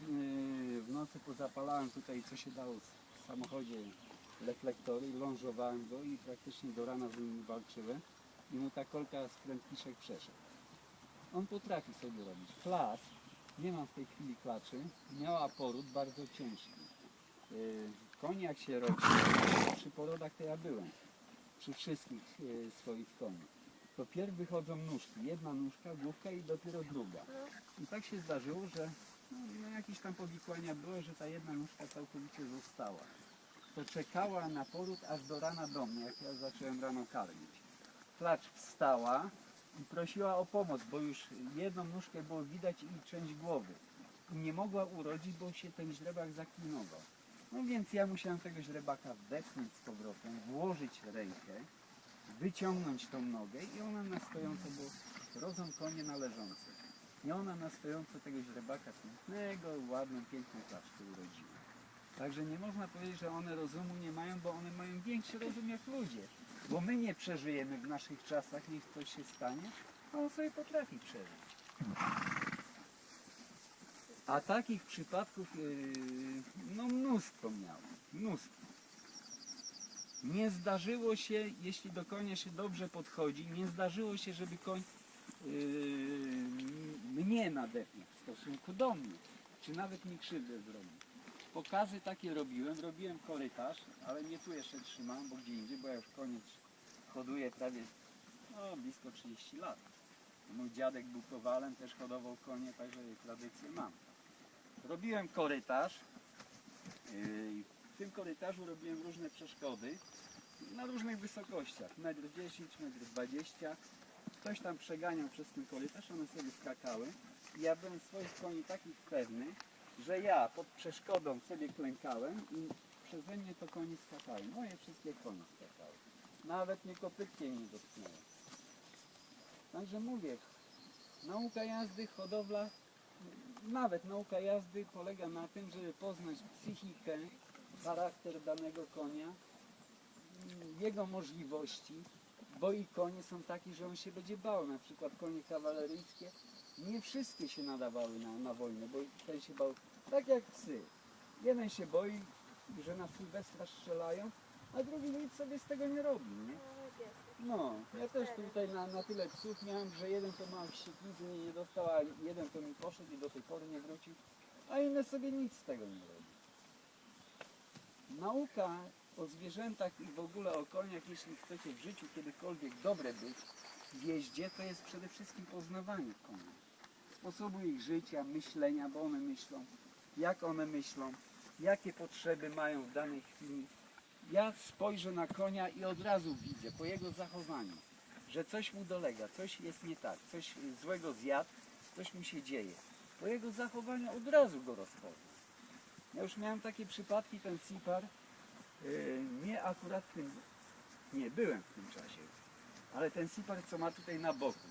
yy, w nocy pozapalałem tutaj co się dało w samochodzie reflektory, lążowałem go i praktycznie do rana z nim walczyłem i mu ta kolka z prętkiszek przeszedł. On potrafi sobie robić. Klas, nie mam w tej chwili klaczy, miała poród bardzo ciężki. Koń jak się rodzi, przy porodach to ja byłem, przy wszystkich yy, swoich koniach. To pierw wychodzą nóżki, jedna nóżka, główka i dopiero druga. I tak się zdarzyło, że no, no jakieś tam powikłania były, że ta jedna nóżka całkowicie została. To czekała na poród aż do rana do mnie, jak ja zacząłem rano karmić. Klacz wstała i prosiła o pomoc, bo już jedną nóżkę było widać i część głowy. I nie mogła urodzić, bo się ten źrebak zaklinował. No więc ja musiałem tego źrebaka wdepnąć z powrotem, włożyć rękę, wyciągnąć tą nogę i ona na stojąco, bo rodzą konie należące. I ona na stojąco tego źrebaka pięknego, ładną, piękną klaczkę urodziła. Także nie można powiedzieć, że one rozumu nie mają, bo one mają większy rozum jak ludzie. Bo my nie przeżyjemy w naszych czasach, niech coś się stanie, a on sobie potrafi przeżyć. A takich przypadków yy, no mnóstwo miałem, mnóstwo. Nie zdarzyło się, jeśli do konia się dobrze podchodzi, nie zdarzyło się, żeby koń yy, mnie nadepnął w stosunku do mnie, czy nawet mi krzywdę zrobił. Pokazy takie robiłem, robiłem korytarz, ale nie tu jeszcze trzymam, bo gdzie indziej, bo ja już koniec hoduję prawie no, blisko 30 lat. Mój dziadek był kowalem, też hodował konie, także tradycję mam. Robiłem korytarz. Yy, tym korytarzu robiłem różne przeszkody na różnych wysokościach. 1,10 m, 1,20 m. Ktoś tam przeganiał przez ten korytarz, one sobie skakały. I ja byłem swoich koni takich pewny, że ja pod przeszkodą sobie klękałem i przeze mnie to konie skakały. Moje wszystkie konie skakały. Nawet mnie kopytkiem nie dotknęło. Także mówię, nauka jazdy, hodowla, nawet nauka jazdy polega na tym, żeby poznać psychikę, charakter danego konia, jego możliwości, bo i konie są takie, że on się będzie bał. Na przykład konie kawaleryjskie, nie wszystkie się nadawały na, na wojnę, bo ten się bał, tak jak psy. Jeden się boi, że na Sylwestra strzelają, a drugi nic sobie z tego nie robi, nie? No, ja też tutaj na, na tyle psów miałem, że jeden to mał wścieklizny i nie dostał, a jeden to mi poszedł i do tej pory nie wrócił, a inne sobie nic z tego nie robi. Nauka o zwierzętach i w ogóle o koniach, jeśli chcecie w życiu kiedykolwiek dobre być w jeździe, to jest przede wszystkim poznawanie koni. Sposobu ich życia, myślenia, bo one myślą, jak one myślą, jakie potrzeby mają w danej chwili. Ja spojrzę na konia i od razu widzę po jego zachowaniu, że coś mu dolega, coś jest nie tak, coś złego zjadł, coś mu się dzieje. Po jego zachowaniu od razu go rozpoznam. Ja już miałem takie przypadki, ten Cipar, yy, nie akurat w tym, nie, byłem w tym czasie, ale ten Cipar, co ma tutaj na boku,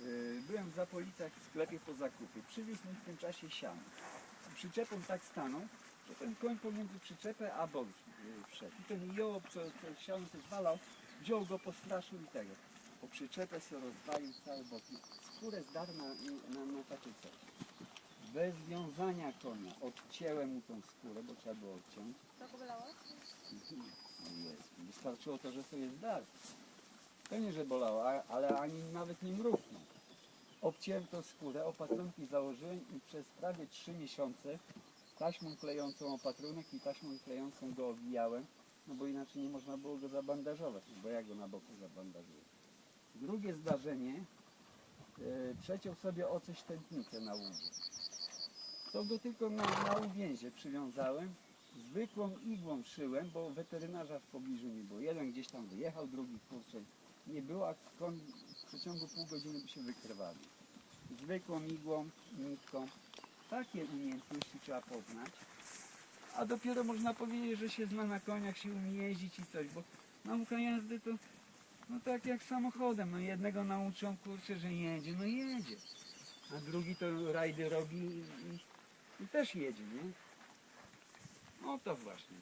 yy, byłem w Zapolicach w sklepie po zakupie, przywiózł mi w tym czasie siano. Przyczepą tak stanął, że ten koń pomiędzy przyczepę a bok yy, wszedł. I ten jołop, co, co siano też walał, wziął go, postraszył i tego. Po przyczepę się rozwalił cały bok. Skórę zdarł na, na, na takie coś. Bez wiązania konia odcięłem mu tą skórę, bo trzeba było odciąć. To go bolało? No jest. Wystarczyło to, że sobie zdarł. To nie, że bolało, a- ale ani nawet nie mruknął. Obciąłem tą skórę, opatrunki założyłem i przez prawie 3 miesiące taśmą klejącą opatrunek i taśmą klejącą go owijałem, no bo inaczej nie można było go zabandażować, bo ja go na boku zabandażuję. Drugie zdarzenie, e, przeciął sobie o coś tętnicę na łudzie. To go tylko na, na uwięzie przywiązałem. Zwykłą igłą szyłem, bo weterynarza w pobliżu nie było. Jeden gdzieś tam wyjechał, drugi kurczę nie było, a koń w przeciągu pół godziny by się wykrwawił. Zwykłą igłą, nitką. Takie umiejętności trzeba poznać. A dopiero można powiedzieć, że się zna na koniach, się umie jeździć i coś, bo nauka jazdy to no tak jak samochodem. No jednego nauczą, kurczę, że jedzie, no jedzie. A drugi to rajdy robi i, też jedzie, nie? No to właśnie.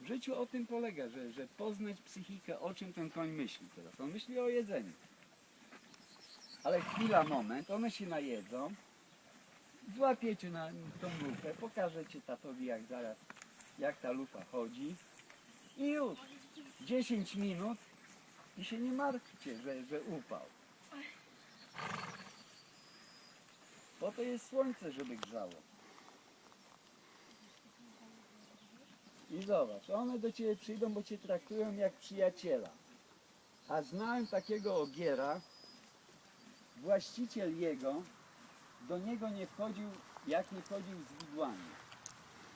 W życiu o tym polega, że, że poznać psychikę, o czym ten koń myśli teraz. On myśli o jedzeniu. Ale chwila, moment, one się najedzą złapiecie na tą lufę, pokażecie tatowi jak zaraz, jak ta lufa chodzi i już 10 minut i się nie martwcie, że, że upał. Po to jest słońce, żeby grzało. I zobacz, one do ciebie przyjdą, bo cię traktują jak przyjaciela. A znałem takiego ogiera, właściciel jego do niego nie wchodził, jak nie chodził z widłami.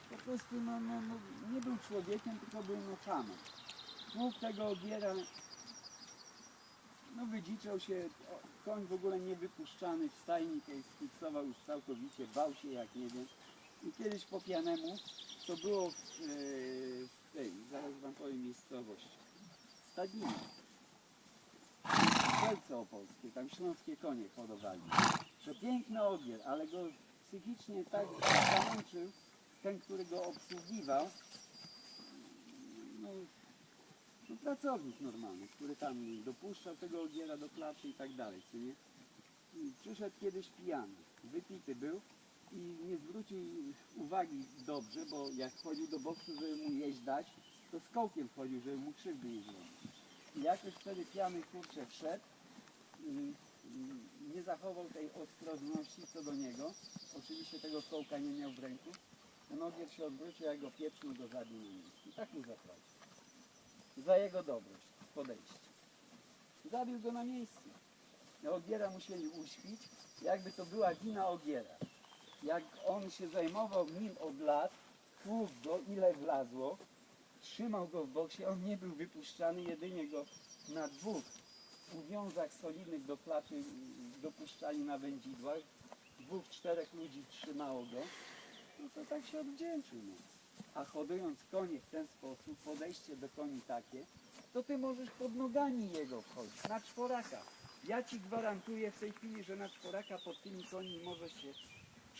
Po prostu no, no, no, nie był człowiekiem, tylko był nocanem. Mógł tego ogiera, no wydziczał się, koń w ogóle niewypuszczany w stajni, tej sfiksował już całkowicie, bał się jak nie wiem. I kiedyś po pijanemu, to było w, e, w tej, zaraz wam powiem miejscowość, Stadninie. Wielce Opolskie, tam śląskie konie hodowali. Przepiękny ogier, ale go psychicznie tak zamęczył ten, który go obsługiwał. No, no pracownik normalny, który tam dopuszczał tego ogiera do klaczy i tak dalej, co nie? I przyszedł kiedyś pijany, wypity był i nie zwrócił uwagi dobrze, bo jak wchodził do boksu, żeby mu jeść dać, to z kołkiem wchodził, żeby mu krzywdy nie zrobić. I jakoś wtedy pijany kurczę wszedł, i nie zachował tej ostrożności co do niego. Oczywiście tego kołka nie miał w ręku. Ten ogier się odwrócił, jak go pieprznął, na miejscu. I tak mu zapłacił. Za jego dobrość, podejście. Zabił go na miejscu. Ogiera musieli uśpić, jakby to była wina ogiera. Jak on się zajmował nim od lat, tłukł go ile wlazło, trzymał go w boksie, on nie był wypuszczany, jedynie go na dwóch uwiązach solidnych do klaczy y, dopuszczali na wędzidłach. Dwóch, czterech ludzi trzymało go. No to tak się odwdzięczył. No. A hodując konie w ten sposób, podejście do koni takie, to ty możesz pod nogami jego wchodzić, na czworaka. Ja ci gwarantuję w tej chwili, że na czworaka pod tymi koni możesz się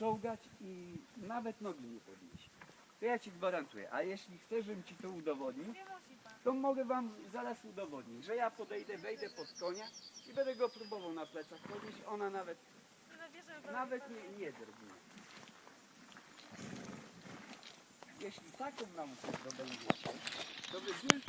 czołgać i nawet nogi nie podnieść. To ja ci gwarantuję. A jeśli chcesz, żebym ci to udowodnił, to mogę wam zaraz udowodnić, że ja podejdę, wejdę pod konia i będę go próbował na plecach podnieść. Ona nawet, nawet nie, nie drgnie. Jeśli taką naukę zdobędziecie, to wielkie